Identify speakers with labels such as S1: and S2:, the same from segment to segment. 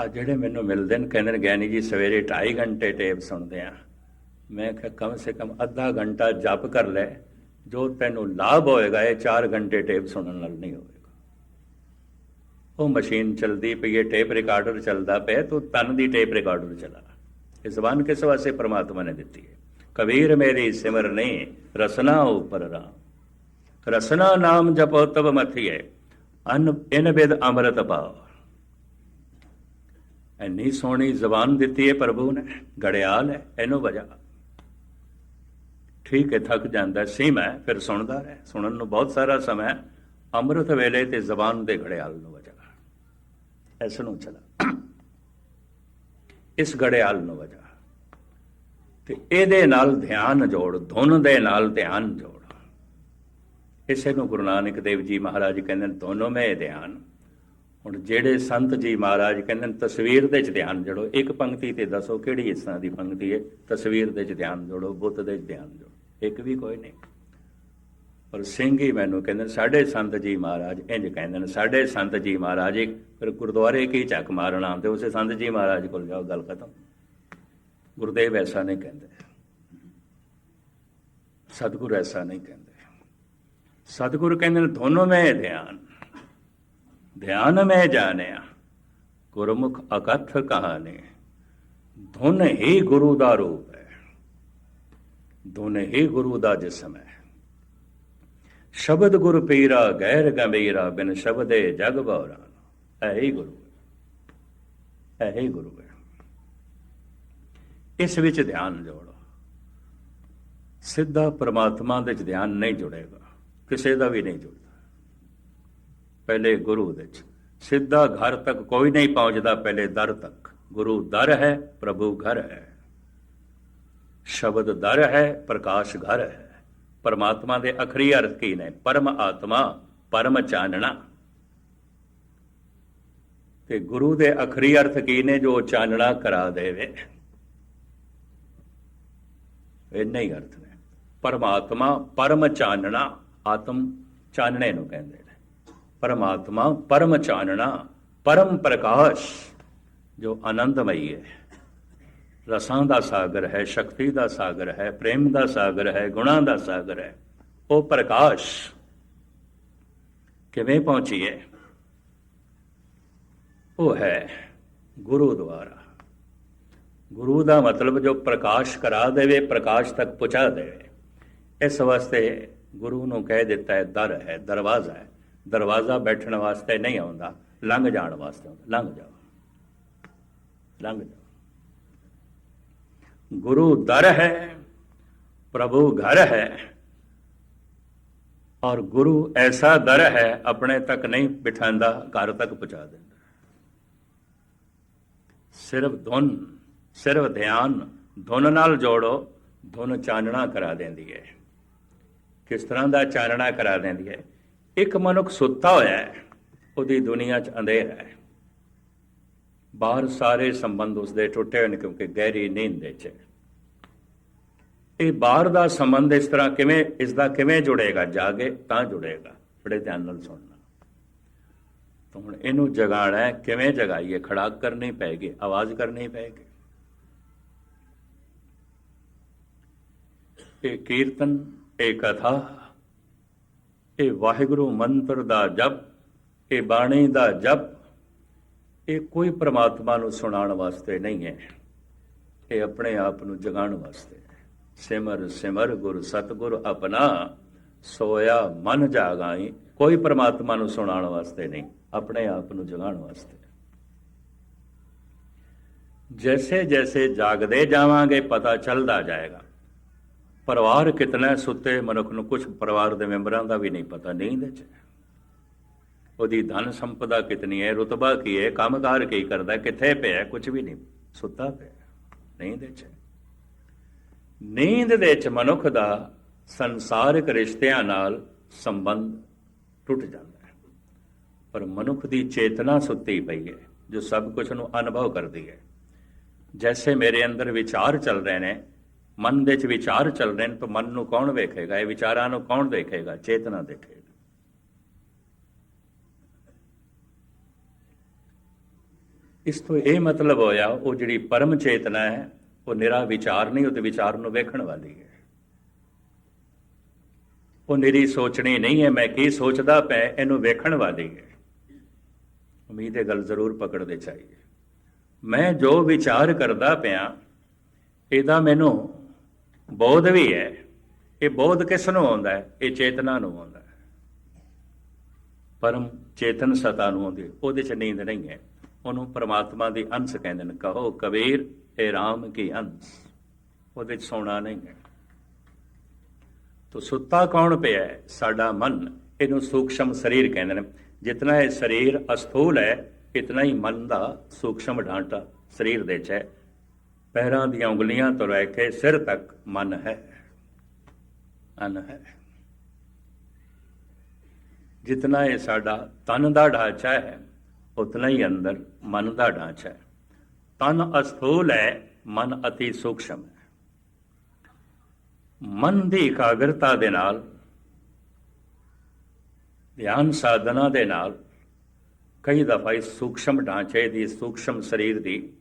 S1: ਆ ਜਿਹੜੇ ਮੈਨੂੰ ਮਿਲਦੇ ਨੇ, ਕਹਿੰਦੇ ਨੇ, ਗਿਆਨੀ ਜੀ, ਸਵੇਰੇ 2.5 ਘੰਟੇ ਟੇਪ ਸੁਣਦੇ ਆ। ਮੈਂ ਕਿਹਾ, ਕਮ ਸੇ ਕਮ ਅੱਧਾ ਘੰਟਾ ਜਪ ਕਰ ਲੈ, ਜੋ ਤੈਨੂੰ ਲਾਭ ਹੋਏਗਾ, ਇਹ 4 ਘੰਟੇ ਟੇਪ ਸੁਣਨ ਨਾਲ ਨਹੀਂ ਹੋਏਗਾ। ਉਹ ਮਸ਼ੀਨ ਚਲਦੀ ਪਈ ਹੈ ਟੇਪ ਰਿਕਾਰਡਰ ਚੱਲਦਾ ਪਿਆ, ਤੂੰ ਤਨ ਦੀ ਟੇਪ ਰਿਕਾਰਡਰ ਚਲਾ। ਇਹ ਜ਼ਬਾਨ ਕਿਸ ਵਾਸਤੇ ਪ੍ਰਮਾਤਮਾ ਨੇ ਦਿੱਤੀ ਹੈ? ਕਬੀਰ ਮੇਰੀ ਸਿਮਰ ਨਹੀਂ, ਰਸਨਾ ਉਪਰ ਰਾਮ। ਰਸਨਾ ਨਾਮ ਜਪੋ, ਤਬ ਮਥਿਏ ਅਨ ਇਨ ਬਿਦ ਅੰਮ੍ਰਿਤ ਪਾਓ। ਐਨੀ ਸੋਹਣੀ ਜ਼ਬਾਨ ਦਿੱਤੀ ਹੈ ਪ੍ਰਭੂ ਨੇ, ਗੜਿਆਲ ਹੈ ਇਹਨੂੰ ਵਜਾ। ਠੀਕ ਹੈ ਥੱਕ ਜਾਂਦਾ ਸੀਮ ਹੈ ਫਿਰ ਸੁਣਦਾ ਰਹੇ। ਸੁਣਨ ਨੂੰ ਬਹੁਤ ਸਾਰਾ ਸਮਾਂ ਅੰਮ੍ਰਿਤ ਵੇਲੇ ਤੇ ਜ਼ਬਾਨ ਦੇ ਗੜਿਆਲ ਨੂੰ ਵਜਾ। ਇਸ ਨੂੰ ਚਲਾ। ਇਸ ਗੜਿਆਲ ਨੂੰ ਵਜਾ। ਤੇ ਇਹਦੇ ਨਾਲ ਧਿਆਨ ਜੋੜ, ਧੁਨ ਦੇ ਨਾਲ ਧਿਆਨ ਜੋੜ। ਇਸੇ ਨੂੰ ਗੁਰੂ ਨਾਨਕ ਦੇਵ ਜੀ ਮਹਾਰਾਜ ਕਹਿੰਦੇ ਦੋਨੋਂ ਮੈਂ ਧਿਆਨ ਹੁਣ ਜਿਹੜੇ ਸੰਤ ਜੀ ਮਹਾਰਾਜ ਕਹਿੰਦੇ ਨੇ ਤਸਵੀਰ ਦੇ ਚ ਧਿਆਨ ਜੋੜੋ। ਇੱਕ ਪੰਕਤੀ ਤੇ ਦੱਸੋ ਕਿਹੜੀ ਇਸ ਤਰ੍ਹਾਂ ਦੀ ਪੰਕਤੀ ਹੈ? ਤਸਵੀਰ ਦੇ ਚ ਧਿਆਨ ਜੋੜੋ ਬੁੱਤ ਦੇ ਚ ਧਿਆਨ ਜੋੜੋ। ਇੱਕ ਵੀ ਕੋਈ ਨਹੀਂ। ਪਰ ਸਿੰਘ ਹੀ ਮੈਨੂੰ ਕਹਿੰਦੇ ਨੇ, ਸਾਡੇ ਸੰਤ ਜੀ ਮਹਾਰਾਜ ਇੰਜ ਕਹਿੰਦੇ ਨੇ ਸਾਡੇ ਸੰਤ ਜੀ ਮਹਾਰਾਜ ਇੱਕ ਫਿਰ ਗੁਰਦੁਆਰੇ ਕੀ ਝੱਕ ਮਾਰਨ ਆਉਂਦੇ ਉਸੇ ਸੰਤ ਜੀ ਮਹਾਰਾਜ ਕੋਲ ਜਾਓ ਗੱਲ ਖਤਮ। ਗੁਰਦੇਵ ਐਸਾ ਨਹੀਂ ਕਹਿੰਦੇ। ਸਤਿਗੁਰ ਐਸਾ ਨਹੀਂ ਕਹਿੰਦੇ। ਸਤਿਗੁਰ ਕਹਿੰਦੇ ਨੇ ਦੋਨੋਂ ਮੈਂ ਧਿਆਨ। ਧਿਆਨ ਮੈਂ ਜਾਣਿਆ, ਗੁਰਮੁਖ ਅਕਥ ਕਹਾਣੀ, ਧੁਨ ਹੀ ਗੁਰੂ ਦਾ ਰੂਪ ਹੈ। ਧੁਨ ਹੀ ਗੁਰੂ ਦਾ ਜਿਸਮ ਹੈ। ਸ਼ਬਦ ਗੁਰ ਪੀਰਾ, ਗੈਰ ਗੰਭੀਰਾ, ਬਿਨ ਸ਼ਬਦੇ ਜਗ ਬਉਰਾ ਐ ਹੀ ਗੁਰੂ ਹੈ। ਐ ਹੀ ਗੁਰੂ ਹੈ। ਇਸ ਵਿੱਚ ਧਿਆਨ ਜੋੜੋ। ਸਿੱਧਾ ਪ੍ਰਮਾਤਮਾ ਦੇ ਵਿੱਚ ਧਿਆਨ ਨਹੀਂ ਜੁੜੇਗਾ। ਕਿਸੇ ਦਾ ਵੀ ਨਹੀਂ ਜੁੜਦਾ। ਪਹਿਲੇ ਗੁਰੂ ਦੇ ਚ ਸਿੱਧਾ ਘਰ ਤੱਕ ਕੋਈ ਨਹੀਂ ਪਹੁੰਚਦਾ ਪਹਿਲੇ ਦਰ ਤੱਕ। ਗੁਰੂ ਦਰ ਹੈ, ਪ੍ਰਭੂ ਘਰ ਹੈ। ਸ਼ਬਦ ਦਰ ਹੈ, ਪ੍ਰਕਾਸ਼ ਘਰ ਹੈ। ਪਰਮਾਤਮਾ ਦੇ ਅਖਰੀ ਅਰਥ ਕੀ ਨੇ? ਪਰਮ ਆਤਮਾ, ਪਰਮ ਚਾਨਣਾ। ਤੇ ਗੁਰੂ ਦੇ ਅਖਰੀ ਅਰਥ ਕੀ ਨੇ ਜੋ ਚਾਨਣਾ ਕਰਾ ਦੇਵੇ? ਇੰਨੇ ਹੀ ਅਰਥ ਨੇ। ਪਰਮਾਤਮਾ ਪਰਮ ਚਾਨਣਾ, ਆਤਮ ਚਾਨਣੇ ਨੂੰ ਕਹਿੰਦੇ ਨੇ ਪਰਮਾਤਮਾ ਪਰਮ ਚਾਨਣਾ, ਪਰਮ ਪ੍ਰਕਾਸ਼, ਜੋ ਆਨੰਦਮਈ ਹੈ। ਰਸਾਂ ਦਾ ਸਾਗਰ ਹੈ, ਸ਼ਕਤੀ ਦਾ ਸਾਗਰ ਹੈ, ਪ੍ਰੇਮ ਦਾ ਸਾਗਰ ਹੈ, ਗੁਣਾਂ ਦਾ ਸਾਗਰ ਹੈ, ਉਹ ਪ੍ਰਕਾਸ਼ ਕਿਵੇਂ ਪਹੁੰਚੀਏ ਉਹ ਹੈ ਗੁਰੂ ਦੁਆਰਾ। ਗੁਰੂ ਦਾ ਮਤਲਬ ਜੋ ਪ੍ਰਕਾਸ਼ ਕਰਾ ਦੇਵੇ, ਪ੍ਰਕਾਸ਼ ਤੱਕ ਪਹੁੰਚਾ ਦੇਵੇ, ਇਸ ਵਾਸਤੇ ਗੁਰੂ ਨੂੰ ਕਹਿ ਦਿੱਤਾ ਹੈ, ਦਰ ਹੈ, ਦਰਵਾਜ਼ਾ ਹੈ। ਦਰਵਾਜ਼ਾ ਬੈਠਣ ਵਾਸਤੇ ਨਹੀਂ ਆਉਂਦਾ, ਲੰਘ ਜਾਣ ਵਾਸਤੇ ਆਉਂਦਾ, ਲੰਘ ਜਾਓ। ਲੰਘ ਜਾਓ। ਗੁਰੂ ਦਰ ਹੈ, ਪ੍ਰਭੂ ਘਰ ਹੈ, ਔਰ ਗੁਰੂ ਐਸਾ ਦਰ ਹੈ, ਆਪਣੇ ਤੱਕ ਨਹੀਂ ਬਿਠਾਉਂਦਾ, ਘਰ ਤੱਕ ਪਹੁੰਚਾ ਦਿੰਦਾ। ਸਿਰਫ ਧੁਨ, ਸਿਰਫ ਧਿਆਨ, ਧੁਨ ਨਾਲ ਜੋੜੋ, ਧੁਨ ਚਾਨਣਾ ਕਰਾ ਦਿੰਦੀ ਹੈ। ਕਿਸ ਤਰ੍ਹਾਂ ਦਾ ਚਾਨਣਾ ਕਰਾ ਦਿੰਦੀ ਹੈ? ਇੱਕ ਮਨੁੱਖ ਸੁੱਤਾ ਹੋਇਆ ਹੈ, ਉਹਦੀ ਦੁਨੀਆ 'ਚ ਅੰਧੇਰ ਹੈ। ਬਾਹਰ ਸਾਰੇ ਸੰਬੰਧ ਉਸਦੇ ਟੁੱਟੇ ਹੋਏ ਨੇ ਕਿਉਂਕਿ ਗਹਿਰੀ ਨੀਂਦ ਦੇ 'ਚ ਇਹ ਬਾਹਰ ਦਾ ਸੰਬੰਧ ਇਸ ਤਰ੍ਹਾਂ ਕਿਵੇਂ, ਇਸ ਦਾ ਕਿਵੇਂ ਜੁੜੇਗਾ? ਜਾਗੇ ਤਾਂ ਜੁੜੇਗਾ। ਬੜੇ ਧਿਆਨ ਨਾਲ ਸੁਣਨਾ। ਤਾਂ ਹੁਣ ਇਹਨੂੰ ਜਗਾਣਾ ਹੈ, ਕਿਵੇਂ ਜਗਾਈਏ? ਖੜਾਕ ਕਰਨੀ ਪੈਗੀ, ਆਵਾਜ਼ ਕਰਨੀ ਪੈਗੀ। ਇਹ ਕੀਰਤਨ, ਇਹ ਕਥਾ ਇਹ ਵਾਹਿਗੁਰੂ ਮੰਤਰ ਦਾ ਜਪ, ਇਹ ਬਾਣੀ ਦਾ ਜਪ, ਇਹ ਕੋਈ ਪ੍ਰਮਾਤਮਾ ਨੂੰ ਸੁਣਾਉਣ ਵਾਸਤੇ ਨਹੀਂ ਹੈ। ਇਹ ਆਪਣੇ ਆਪ ਨੂੰ ਜਗਾਉਣ ਵਾਸਤੇ ਸਿਮਰ ਸਿਮਰ ਗੁਰ, ਸਤਗੁਰ ਆਪਣਾ ਸੋਇਆ ਮਨ ਜਾਗਾਈ, ਕੋਈ ਪ੍ਰਮਾਤਮਾ ਨੂੰ ਸੁਣਾਉਣ ਵਾਸਤੇ ਨਹੀਂ, ਆਪਣੇ ਆਪ ਨੂੰ ਜਗਾਉਣ ਵਾਸਤੇ। ਜੈਸੇ ਜੈਸੇ ਜਾਗਦੇ ਜਾਵਾਂਗੇ, ਪਤਾ ਚੱਲਦਾ ਜਾਏਗਾ। ਪਰਿਵਾਰ ਕਿਤਨਾ ਸੁੱਤੇ ਮਨੁੱਖ ਨੂੰ ਕੁਝ ਪਰਿਵਾਰ ਦੇ ਮੈਂਬਰਾਂ ਦਾ ਵੀ ਨਹੀਂ ਪਤਾ, ਨੀਂਦ ਚ। ਉਹਦੀ ਧਨ ਸੰਪਦਾ ਕਿਤਨੀ ਹੈ, ਰੁਤਬਾ ਕੀ ਹੈ, ਕੰਮਕਾਰ ਕੀ ਕਰਦਾ ਕਿੱਥੇ ਪਿਆ ਕੁਝ ਵੀ ਨਹੀਂ। ਸੁੱਤਾ ਪਿਆ ਨੀਂਦ ਚ। ਨੀਂਦ ਦੇ ਵਿੱਚ ਮਨੁੱਖ ਦਾ ਸੰਸਾਰਿਕ ਰਿਸ਼ਤਿਆਂ ਨਾਲ ਸੰਬੰਧ ਟੁੱਟ ਜਾਂਦਾ ਹੈ। ਪਰ ਮਨੁੱਖ ਦੀ ਚੇਤਨਾ ਸੁੱਤੀ ਪਈ ਹੈ, ਜੋ ਸਭ ਕੁਝ ਨੂੰ ਅਨੁਭਵ ਕਰਦੀ ਹੈ। ਜੈਸੇ ਮੇਰੇ ਅੰਦਰ ਵਿਚਾਰ ਚੱਲ ਰਹੇ ਨੇ ਮਨ ਦੇ ਵਿੱਚ ਵਿਚਾਰ ਚੱਲ ਰਹੇ ਨੇ ਤਾਂ ਮਨ ਨੂੰ ਕੌਣ ਵੇਖੇਗਾ? ਇਹ ਵਿਚਾਰਾਂ ਨੂੰ ਕੌਣ ਦੇਖੇਗਾ? ਚੇਤਨਾ ਦੇਖੇਗਾ। ਇਸ ਤੋਂ ਇਹ ਮਤਲਬ ਹੋਇਆ, ਉਹ ਜਿਹੜੀ ਪਰਮ ਚੇਤਨਾ ਹੈ, ਉਹ ਨਿਰਾ ਵਿਚਾਰ ਨਹੀਂ ਉਹ ਤੇ ਵਿਚਾਰ ਨੂੰ ਵੇਖਣ ਵਾਲੀ ਹੈ। ਉਹ ਨਿਰੀ ਸੋਚਣੀ ਨਹੀਂ ਹੈ, ਮੈਂ ਕੀ ਸੋਚਦਾ ਪਿਆ, ਇਹਨੂੰ ਵੇਖਣ ਵਾਲੀ ਹੈ। ਉਮੀਦ ਹੈ ਗੱਲ ਜ਼ਰੂਰ ਪਕੜਦੇ ਚਾਹੀਏ। ਮੈਂ ਜੋ ਵਿਚਾਰ ਕਰਦਾ ਪਿਆ, ਇਹਦਾ ਮੈਨੂੰ ਬੋਧ ਵੀ ਹੈ, ਇਹ ਬੋਧ ਕਿਸ ਨੂੰ ਆਉਂਦਾ ਹੈ? ਇਹ ਚੇਤਨਾ ਨੂੰ ਆਉਂਦਾ ਹੈ। ਪਰਮ ਚੇਤਨ ਸਤਾ ਨੂੰ ਆਉਂਦੀ ਉਹਦੇ ਚ ਨੀਂਦ ਨਹੀਂ ਹੈ। ਉਹਨੂੰ ਪਰਮਾਤਮਾ ਦੇ ਅੰਸ਼ ਕਹਿੰਦੇ ਨੇ, ਕਹੋ ਕਬੀਰ ਇਹ RAM ਕੀ ਅੰਸ਼? ਉਹਦੇ ਚ ਸੋਣਾ ਨਹੀਂ ਹੈ। ਤੋ ਸੁੱਤਾ ਕੌਣ ਪਿਆ ਹੈ? ਸਾਡਾ ਮਨ। ਇਹਨੂੰ ਸੂਖਸ਼ਮ ਸਰੀਰ ਕਹਿੰਦੇ ਨੇ। ਜਿਤਨਾ ਇਹ ਸਰੀਰ ਅਸਥੂਲ ਹੈ, ਇਤਨਾ ਹੀ ਮਨ ਦਾ ਸੂਖਸ਼ਮ ਢਾਂਚਾ ਸਰੀਰ ਦੇ ਚ ਹੈ। ਪੈਰਾਂ ਦੀਆਂ ਉਂਗਲੀਆਂ ਤੋਂ ਲੈ ਕੇ ਸਿਰ ਤੱਕ ਮਨ ਹੈ, ਅਨ ਹੈ। ਜਿਤਨਾ ਇਹ ਸਾਡਾ ਤਨ ਦਾ ਢਾਂਚਾ ਹੈ, ਉਤਨਾ ਹੀ ਅੰਦਰ ਮਨ ਦਾ ਢਾਂਚਾ ਹੈ। ਤਨ ਅਸਥੂਲ ਹੈ, ਮਨ ਅਤੀ ਸੂਖਸ਼ਮ ਹੈ। ਮਨ ਦੀ ਇਕਾਗਰਤਾ ਦੇ ਨਾਲ, ਧਿਆਨ ਸਾਧਨਾ ਦੇ ਨਾਲ, ਕਈ ਦਫਾ ਇਸ ਸੂਖਸ਼ਮ ਢਾਂਚੇ ਦੀ ਸੂਖਸ਼ਮ ਸਰੀਰ ਦੀ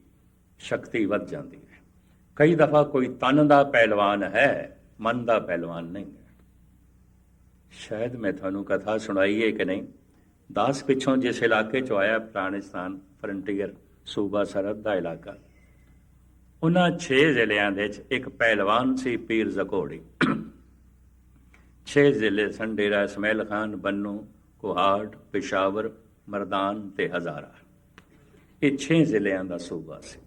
S1: ਸ਼ਕਤੀ ਵੱਧ ਜਾਂਦੀ ਹੈ। ਕਈ ਦਫਾ ਕੋਈ ਤਨ ਦਾ ਪਹਿਲਵਾਨ ਹੈ, ਮਨ ਦਾ ਪਹਿਲਵਾਨ ਨਹੀਂ ਹੈ। ਸ਼ਾਇਦ ਮੈਂ ਤੁਹਾਨੂੰ ਕਥਾ ਸੁਣਾਈ ਹੈ ਕਿ ਨਹੀਂ? ਦਾਸ ਪਿੱਛੋਂ ਜਿਸ ਇਲਾਕੇ ਚ ਆਇਆ ਪ੍ਰਾਣਿਸਤਾਨ ਫਰੰਟੀਅਰ ਸੂਬਾ ਸਰਹੱਦ ਦਾ ਇਲਾਕਾ। ਉਹਨਾਂ 6 ਜ਼ਿਲ੍ਹਿਆਂ ਦੇ ਵਿੱਚ ਇੱਕ ਪਹਿਲਵਾਨ ਸੀ, ਪੀਰ ਜ਼ਕੋੜੀ। 6 ਜ਼ਿਲ੍ਹੇ ਸੰਡੇਰਾ ਇਸਮਾਇਲ ਖਾਨ, ਬੰਨੂ, ਕੁਹਾੜ, ਪਿਸ਼ਾਵਰ, ਮਰਦਾਨ ਤੇ ਹਜ਼ਾਰਾ। ਇਹ 6 ਜ਼ਿਲ੍ਹਿਆਂ ਦਾ ਸੂਬਾ ਸੀ।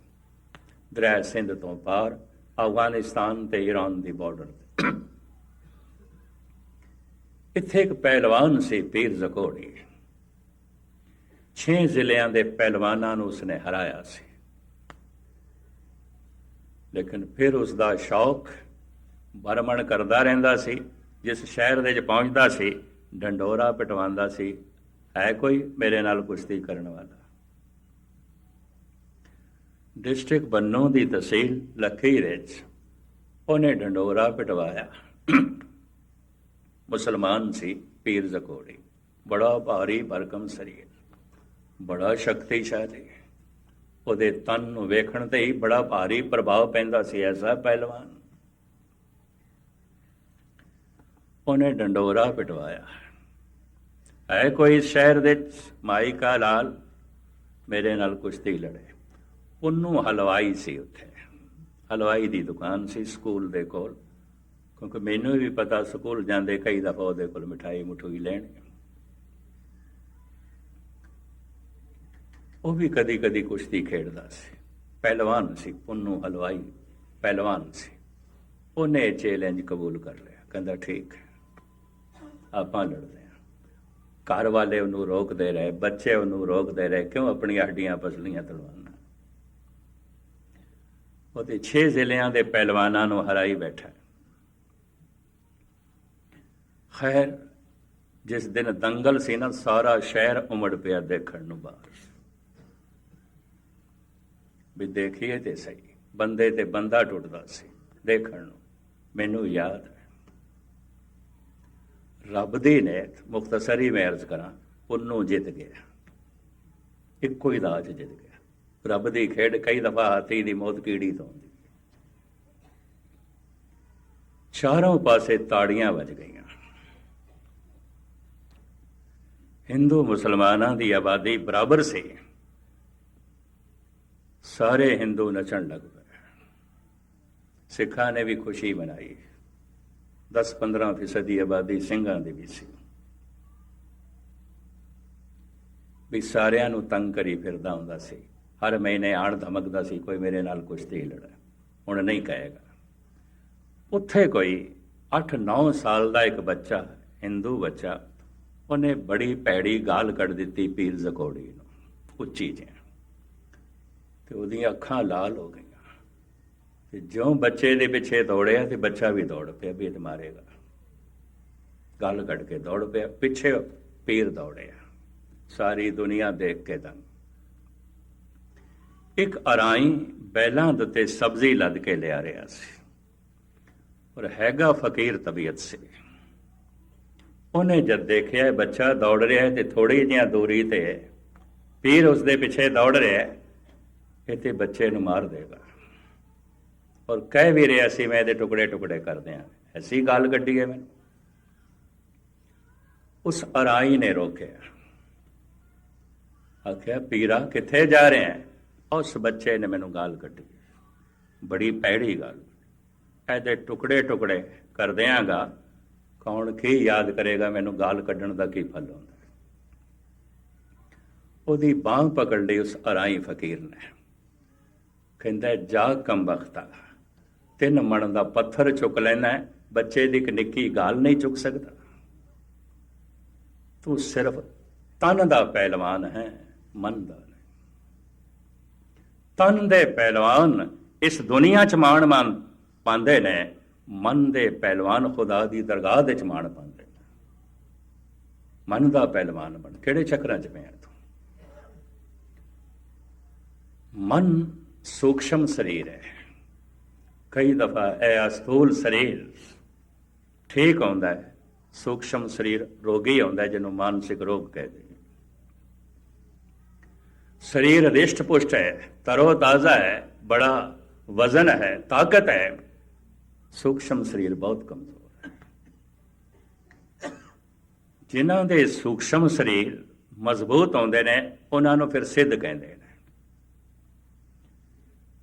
S1: ਦਰਿਆ ਸਿੰਧ ਤੋਂ ਪਾਰ ਅਫਗਾਨਿਸਤਾਨ ਤੇ ਈਰਾਨ ਦੀ ਬਾਰਡਰ ਤੇ ਇੱਥੇ ਇੱਕ ਪਹਿਲਵਾਨ ਸੀ ਪੀਰ ਜ਼ਕੋੜੀ 6 ਜ਼ਿਲ੍ਹਿਆਂ ਦੇ ਪਹਿਲਵਾਨਾਂ ਨੂੰ ਉਸਨੇ ਹਰਾਇਆ ਸੀ ਲੇਕਿਨ ਫਿਰ ਉਸ ਦਾ ਸ਼ੌਕ ਬਰਮਣ ਕਰਦਾ ਰਹਿੰਦਾ ਸੀ ਜਿਸ ਸ਼ਹਿਰ ਦੇ ਵਿੱਚ ਪਹੁੰਚਦਾ ਸੀ ਡੰਡੋਰਾ ਪਟਵਾਉਂਦਾ ਸੀ ਹੈ ਕੋਈ ਮੇਰੇ ਨਾਲ ਕੁਸ਼ਤੀ ਕਰਨ ਵਾਲਾ ਡਿਸਟ੍ਰਿਕਟ ਬੰਨੋ ਦੀ ਤਹਿਸੀਲ ਲੱਖੀ ਵਿੱਚ ਉਹਨੇ ਡੰਡੋਰਾ ਪਟਵਾਇਆ। ਮੁਸਲਮਾਨ ਸੀ ਪੀਰ ਜ਼ਕੋੜੀ ਬੜਾ ਭਾਰੀ ਭਰਕਮ ਸਰੀਰ। ਬੜਾ ਸ਼ਕਤੀਸ਼ਾਲੀ। ਉਹਦੇ ਤਨ ਨੂੰ ਵੇਖਣ ਤੇ ਹੀ ਬੜਾ ਭਾਰੀ ਪ੍ਰਭਾਵ ਪੈਂਦਾ ਸੀ ਐਸਾ ਪਹਿਲਵਾਨ। ਉਹਨੇ ਡੰਡੋਰਾ ਪਟਵਾਇਆ। ਹੈ ਕੋਈ ਸ਼ਹਿਰ ਦੇ ਵਿੱਚ? ਮਾਈ ਕਾ ਲਾਲ, ਮੇਰੇ ਨਾਲ ਕੁਸ਼ਤੀ ਲੜੇ। ਉਹਨੂੰ ਹਲਵਾਈ ਸੀ ਉੱਥੇ। ਹਲਵਾਈ ਦੀ ਦੁਕਾਨ ਸੀ ਸਕੂਲ ਦੇ ਕੋਲ। ਕਿਉਂਕਿ ਮੈਨੂੰ ਵੀ ਪਤਾ ਸਕੂਲ ਜਾਂਦੇ ਕਈ ਦਫਾ ਉਹਦੇ ਕੋਲ ਮਠਾਈ ਮੁਠੂਈ ਲੈਣ। ਉਹ ਵੀ ਕਦੀ ਕਦੀ ਕੁਸ਼ਤੀ ਖੇਡਦਾ ਸੀ। ਪਹਿਲਵਾਨ ਸੀ ਪੁੰਨੂ ਹਲਵਾਈ ਪਹਿਲਵਾਨ ਸੀ। ਉਹਨੇ ਚੈਲੰਜ ਕਬੂਲ ਕਰ ਲਿਆ, ਕਹਿੰਦਾ ਠੀਕ ਹੈ, ਆਪਾਂ ਲੜਦੇ ਹਾਂ। ਘਰ ਵਾਲੇ ਉਹਨੂੰ ਰੋਕਦੇ ਰਹੇ, ਬੱਚੇ ਉਹਨੂੰ ਰੋਕਦੇ ਰਹੇ, ਕਿਉਂ ਆਪਣੀਆਂ ਹੱਡੀਆਂ ਪਸਲੀਆਂ ਤਲਵਾਨਾ ਉਹਦੇ 6 ਜ਼ਿਲ੍ਹਿਆਂ ਦੇ ਪਹਿਲਵਾਨਾਂ ਨੂੰ ਹਰਾਈ ਬੈਠਾ ਖੈਰ, ਜਿਸ ਦਿਨ ਦੰਗਲ ਸੀ ਨਾ, ਸਾਰਾ ਸ਼ਹਿਰ ਉਮੜ ਪਿਆ ਦੇਖਣ ਨੂੰ ਬਾਹਰ। ਵੀ ਦੇਖੀਏ ਤੇ ਸਹੀ, ਬੰਦੇ ਤੇ ਬੰਦਾ ਟੁੱਟਦਾ ਸੀ, ਦੇਖਣ ਨੂੰ। ਮੈਨੂੰ ਯਾਦ ਰੱਬ ਦੀ ਨੇਤ ਮੁਖਤਸਰੀ ਮੈਂ ਅਰਜ਼ ਕਰਾਂ ਉਹਨੂੰ ਜਿੱਤ ਗਿਆ। ਇੱਕੋ ਹੀ ਦਾਜ ਜਿੱਤ ਗਿਆ। ਰੱਬ ਦੀ ਖੇਡ ਕਈ ਦਫਾ ਹਾਥੀ ਦੀ ਮੌਤ ਕੀੜੀ ਤੋਂ ਹੁੰਦੀ। ਚਾਰੋਂ ਪਾਸੇ ਤਾੜੀਆਂ ਵੱਜ ਗਈਆਂ। ਹਿੰਦੂ ਮੁਸਲਮਾਨਾਂ ਦੀ ਆਬਾਦੀ ਬਰਾਬਰ ਸੀ। ਸਾਰੇ ਹਿੰਦੂ ਨੱਚਣ ਲੱਗ ਪਏ। ਸਿੱਖਾਂ ਨੇ ਵੀ ਖੁਸ਼ੀ ਮਨਾਈ। 10-15 ਫੀਸਦੀ ਆਬਾਦੀ ਸਿੰਘਾਂ ਦੀ ਵੀ ਸੀ। ਵੀ ਸਾਰਿਆਂ ਨੂੰ ਤੰਗ ਕਰੀ ਫਿਰਦਾ ਹੁੰਦਾ ਸੀ। ਹਰ ਮਹੀਨੇ ਆਣ ਧਮਕਦਾ ਸੀ, ਕੋਈ ਮੇਰੇ ਨਾਲ ਕੁਸ਼ਤੀ ਲੜਾ ਹੁਣ ਨਹੀਂ ਕਹੇਗਾ। ਉੱਥੇ ਕੋਈ 8-9 ਸਾਲ ਦਾ ਇੱਕ ਬੱਚਾ, ਹਿੰਦੂ ਬੱਚਾ, ਉਹਨੇ ਬੜੀ ਪੈੜੀ ਗਾਲ ਕੱਢ ਦਿੱਤੀ ਪੀਰ ਜ਼ਕੋੜੀ ਨੂੰ, ਉੱਚੀ ਜਿਹੀ। ਤੇ ਉਹਦੀਆਂ ਅੱਖਾਂ ਲਾਲ ਹੋ ਗਈਆਂ। ਤੇ ਜਿਉਂ ਬੱਚੇ ਦੇ ਪਿੱਛੇ ਦੌੜਿਆ ਤੇ ਬੱਚਾ ਵੀ ਦੌੜ ਪਿਆ ਵੀ ਇਹ ਮਾਰੇਗਾ। ਗੱਲ ਕੱਢ ਕੇ ਦੌੜ ਪਿਆ, ਪਿੱਛੇ ਪੀਰ ਦੌੜਿਆ। ਸਾਰੀ ਦੁਨੀਆ ਦੇਖ ਕੇ ਦੰਗ। ਇੱਕ ਅਰਾਈ ਬੈਲਾਂ ਦੇ ਉੱਤੇ ਸਬਜ਼ੀ ਲੱਦ ਕੇ ਲਿਆ ਰਿਹਾ ਸੀ। ਔਰ ਹੈਗਾ ਫਕੀਰ ਤਬੀਅਤ ਸੀ। ਉਹਨੇ ਜਦ ਦੇਖਿਆ ਬੱਚਾ ਦੌੜ ਰਿਹਾ ਹੈ ਤੇ ਥੋੜੀ ਜਿਹੀ ਦੂਰੀ ਤੇ ਪੀਰ ਉਸ ਦੇ ਪਿੱਛੇ ਦੌੜ ਰਿਹਾ ਹੈ। ਇਹ ਤੇ ਬੱਚੇ ਨੂੰ ਮਾਰ ਦੇਗਾ। ਔਰ ਕਹਿ ਵੀ ਰਿਹਾ ਸੀ, ਮੈਂ ਇਹਦੇ ਟੁਕੜੇ ਟੁਕੜੇ ਕਰ ਦਿਆਂ। ਐਸੀ ਗੱਲ ਕੱਢੀ ਹੈ ਮੈਨੂੰ। ਉਸ ਅਰਾਈ ਨੇ ਰੋਕਿਆ। ਆਖਿਆ, ਪੀਰਾ, ਕਿੱਥੇ ਜਾ ਰਿਹਾ ਹੈ? ਉਸ ਬੱਚੇ ਨੇ ਮੈਨੂੰ ਗਾਲ ਕੱਢੀ। ਬੜੀ ਪੈੜੀ ਗੱਲ। ਇਹਦੇ ਟੁਕੜੇ ਟੁਕੜੇ ਕਰ ਦਿਆਂਗਾ ਕੌਣ ਕੀ ਯਾਦ ਕਰੇਗਾ ਮੈਨੂੰ ਗਾਲ ਕੱਢਣ ਦਾ ਕੀ ਫਲ ਹੁੰਦਾ। ਉਹਦੀ ਬਾਹ ਪਕੜ ਲਈ ਉਸ ਅਰਾਈ ਫਕੀਰ ਨੇ। ਕਹਿੰਦਾ, ਜਾ ਕੰਬਖਤਾ ਤਿੰਨ ਮਣ ਦਾ ਪੱਥਰ ਚੁੱਕ ਲੈਣਾ, ਬੱਚੇ ਦੀ ਇੱਕ ਨਿੱਕੀ ਗਾਲ ਨਹੀਂ ਚੁੱਕ ਸਕਦਾ। ਤੂੰ ਸਿਰਫ ਤਨ ਦਾ ਪਹਿਲਵਾਨ ਹੈ, ਮਨ ਦਾ। ਤਨ ਦੇ ਪਹਿਲਵਾਨ ਇਸ ਦੁਨੀਆ 'ਚ ਮਾਣ ਮਾਨ ਪਾਉਂਦੇ ਨੇ, ਮਨ ਦੇ ਪਹਿਲਵਾਨ ਖੁਦਾ ਦੀ ਦਰਗਾਹ ਦੇ 'ਚ ਮਾਣ ਪਾਉਂਦੇ ਨੇ। ਮਨ ਦਾ ਪਹਿਲਵਾਨ ਬਣ, ਕਿਹੜੇ ਚੱਕਰਾਂ 'ਚ ਪਿਆ ਤੂੰ? ਮਨ ਸੂਖਸ਼ਮ ਸਰੀਰ ਹੈ। ਕਈ ਦਫਾ ਇਹ ਅਸਥੂਲ ਸਰੀਰ ਠੀਕ ਆਉਂਦਾ ਹੈ, ਸੂਖਸ਼ਮ ਸਰੀਰ ਰੋਗੀ ਆਉਂਦਾ ਜਿਹਨੂੰ ਮਾਨਸਿਕ ਰੋਗ ਕਹਿੰਦੇ ਨੇ ਸਰੀਰ ਰਿਸ਼ਟ ਪੁਸ਼ਟ ਹੈ ਤਰੋ ਤਾਜ਼ਾ ਹੈ ਬੜਾ ਵਜ਼ਨ ਹੈ ਤਾਕਤ ਹੈ ਸੂਖਸ਼ਮ ਸਰੀਰ ਬਹੁਤ ਕਮਜ਼ੋਰ ਹੈ ਜਿਨ੍ਹਾਂ ਦੇ ਸੂਖਸ਼ਮ ਸਰੀਰ ਮਜ਼ਬੂਤ ਹੁੰਦੇ ਨੇ ਉਹਨਾਂ ਨੂੰ ਫਿਰ ਸਿੱਧ ਕਹਿੰਦੇ ਨੇ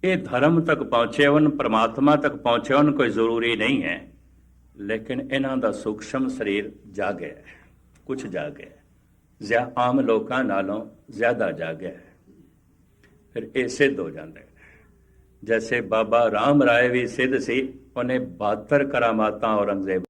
S1: ਇਹ ਧਰਮ ਤੱਕ ਪਹੁੰਚੇ ਹਨ ਪ੍ਰਮਾਤਮਾ ਤੱਕ ਪਹੁੰਚੇ ਹਨ ਕੋਈ ਜ਼ਰੂਰੀ ਨਹੀਂ ਹੈ ਲੇਕਿਨ ਇਹਨਾਂ ਦਾ ਸੂਖਸ਼ਮ ਸਰੀਰ ਜਾਗਿਆ ਹੈ ਕੁਝ ਜਾਗਿਆ ਜ਼ਿਆ ਆਮ ਲੋਕਾਂ ਨਾਲੋਂ ਜ਼ਿਆਦਾ ਜਾਗਿਆ ਹੈ। ਫਿਰ ਇਹ ਸਿੱਧ ਹੋ ਜਾਂਦਾ ਹੈ। ਜੈਸੇ ਬਾਬਾ ਰਾਮ ਰਾਏ ਵੀ ਸਿੱਧ ਸੀ, ਉਹਨੇ 72 ਕਰਾਮਾਤਾਂ ਔਰੰਗਜ਼ੇਬ